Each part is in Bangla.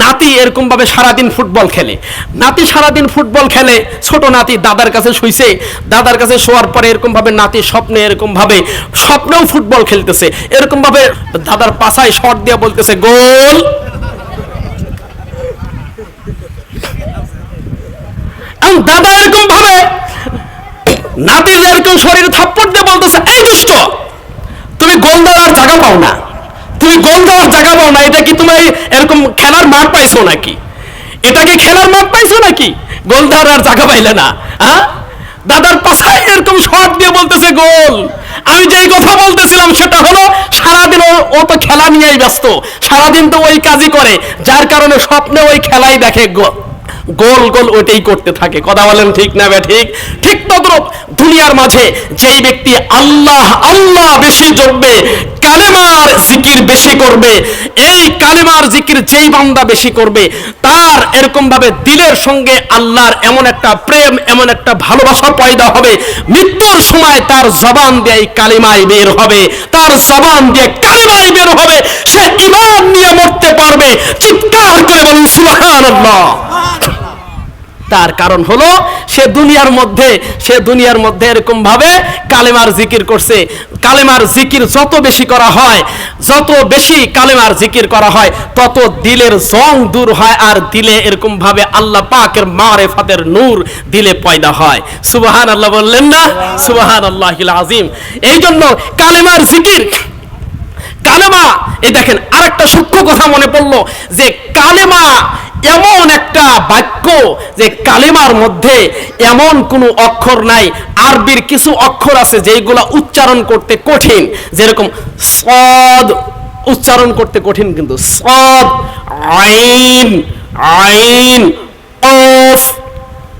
নাতি এরকম ভাবে সারাদিন ফুটবল খেলে। নাতি সারাদিন ফুটবল খেলে, ছোট নাতি দাদার কাছে শুইছে, দাদার কাছে শোয়ার পরে এরকম ভাবে নাতি স্বপ্নে এরকম ভাবে স্বপ্নেও ফুটবল খেলতেছে। এরকম ভাবে দাদার পাশায় শট দিয়ে বলতেছে, গোল! দাদা এরকম ভাবে, নাতির এরকম শরীরে থাপ্পড় দিয়ে বলতেছে এই দুষ্ট তুমি গোল দেওয়ার জায়গা পাও না তুমি গোল দেওয়ার জায়গা পাও না এটা কি তুমি এরকম খেলার মাঠ পাইছো নাকি? এটা কি খেলার মাঠ পাইছো নাকি? গোল দেওয়ার আর জায়গা পাইলে না হ্যাঁ? দাদার পাশায় এরকম শট দিয়ে বলতেছে গোল। আমি যেই কথা বলতেছিলাম সেটা হলো সারাদিন ও তো খেলা নিয়েই ব্যস্ত। সারাদিন তো ওই কাজই করে, যার কারণে স্বপ্নে ওই খেলাই দেখে গো- গোল গোল ওইটাই করতে থাকে। কথা বলেন ঠিক না বে ঠিক? ঠিক তদ্রুপ, দুনিয়ার মাঝে যেই ব্যক্তি আল্লাহ আল্লাহ বেশি জপবে কালেমার জিকির বেশি করবে, এই কালেমার জিকির যেই বান্দা বেশি করবে, তার এরকম ভাবে দিলের সঙ্গে আল্লাহর এমন একটা প্রেম, এমন একটা ভালোবাসা পয়দা হবে। মৃত্যুর সময় তার জবান দিয়ে এই কালিমায় বের হবে, তার জবান দিয়ে কালিমায় বের হবে। সে ইমান নিয়ে মরতে পারবে, চিৎকার করে বলুন, সুবহানাল্লাহ। তার কারণ হলো, সে দুনিয়ার মধ্যে, সে দুনিয়ার মধ্যে এরকম ভাবে কালেমার জিকির করছে। কালেমার জিকির যত বেশি করা হয়, যত বেশি কালেমার জিকির করা হয়, তত দিলের জং দূর হয় আর দিলে এরকম ভাবে আল্লাহ পাকের মারে ফাতের নূর দিলে পয়দা হয়। সুবাহান আল্লাহ বললেন না? সুবাহান আল্লাহ আজিম এই জন্য কালেমার জিকির, কালেমা, এই দেখেন আরেকটা সূক্ষ্ম কথা মনে পড়ল যে কালেমা এমন একটা বাক্য যে কালেমার মধ্যে এমন কোনো অক্ষর নাই। আরবির কিছু অক্ষর আছে যেগুলা উচ্চারণ করতে কঠিন। যেরকম সদ উচ্চারণ করতে কঠিন কিন্তু। সদ, আইন আইন অফ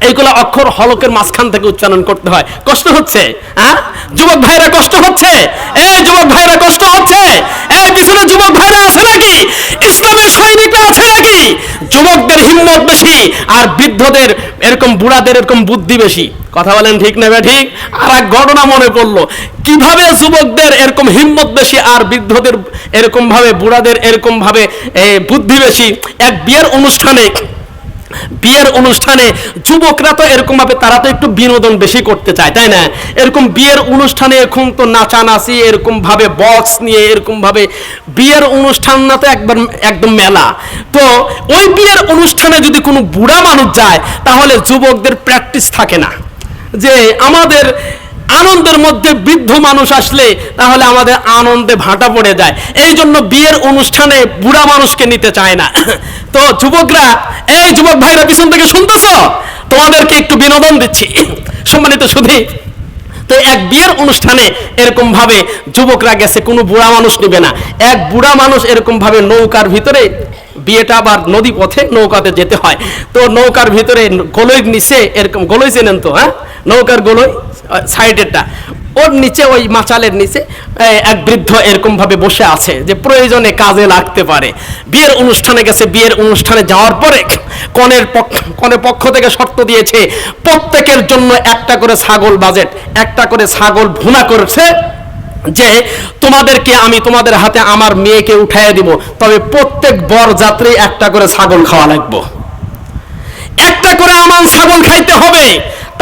এইগুলো অক্ষর হলকের মাঝখান থেকে উচ্চারণ করতে হয়। কষ্ট হচ্ছে হ্যাঁ যুবক ভাইরা কষ্ট হচ্ছে? এই যুবক ভাইরা কষ্ট হচ্ছে? এই পিছনে যুবক ভাইরা আছে নাকি? ইসলামের সৈনিকরা আছে নাকি? যুবকদের হিম্মত বেশি, আর বৃদ্ধদের এরকম বুড়াদের এরকম বুদ্ধি বেশি। কথা বলেন ঠিক নেবে ঠিক আর এক ঘটনা মনে পড়ল। কীভাবে যুবকদের এরকম হিম্মত বেশি আর বৃদ্ধদের এরকম ভাবে বুড়াদের এরকম ভাবে বুদ্ধি বেশি? এক বিয়ের অনুষ্ঠানে বিয়ের অনুষ্ঠানে যুবকরা তো এরকম ভাবে তারা তো একটু বিনোদন বেশি করতে চায়, তাই না? এরকম বিয়ের অনুষ্ঠানে এখন তো নাচানাচি এরকম ভাবে বক্স নিয়ে এরকম ভাবে বিয়ের অনুষ্ঠান না তো একবার একদম মেলা। তো ওই বিয়ের অনুষ্ঠানে যদি কোনো বুড়া মানুষ যায়, তাহলে যুবকদের প্র্যাকটিস থাকে না। যে আমাদের আনন্দের মধ্যে বৃদ্ধ মানুষ আসলে, তাহলে আমাদের আনন্দে ভাটা পড়ে যায়। এই জন্য বিয়ের অনুষ্ঠানে বুড়া মানুষকে নিতে চায় না। তো যুবকরা, এই যুবক ভাইরা পিছন থেকে শুনতেছ? তোমাদেরকে একটু বিনোদন দিচ্ছি। সম্মানিত সুধী, তো এক বিয়ের অনুষ্ঠানে এরকম ভাবে যুবকরা গেছে, কোনো বুড়া মানুষ নেবে না। এক বুড়া মানুষ এরকম ভাবে নৌকার ভিতরে, বিয়েটা আবার নদী পথে নৌকাতে যেতে হয়। তো নৌকার ভিতরে গোলই নিচে এরকম, গোলই চেনেন তো হ্যাঁ? নৌকার গোলই সাইডেরটা। ওর নিচে, ওই মাচালের নিচে এক বৃদ্ধ এরকম ভাবে বসে আছে যে প্রয়োজনে কাজে লাগতে পারে। বিয়ের অনুষ্ঠানে গেছে, বিয়ের অনুষ্ঠানে যাওয়ার পরে কনের পক্ষ কনের পক্ষ থেকে শর্ত দিয়েছে, প্রত্যেকের জন্য একটা করে ছাগল বাজেট, একটা করে ছাগল ভুনা করেছে যে তোমাদেরকে আমি তোমাদের হাতে আমার মেয়েকে উঠাইয়া দিব, তবে প্রত্যেক বর যাত্রী একটা করে ছাগল খাওয়া লাগবো। একটা করে আমার ছাগল খাইতে হবে,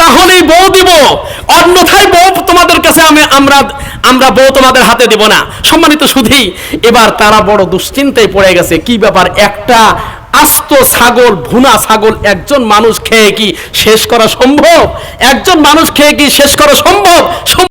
তাহলেই বউ দিব, অন্যথায় বউ তোমাদের আমরা আমরা বউ তোমাদের হাতে দিব না। সম্মানিত সুধি, এবার তারা বড় দুশ্চিন্তায় পড়ে গেছে। কি ব্যাপার? একটা আস্ত ছাগল, ভুনা ছাগল, একজন মানুষ খেয়ে কি শেষ করা সম্ভব? একজন মানুষ খেয়ে কি শেষ করা সম্ভব?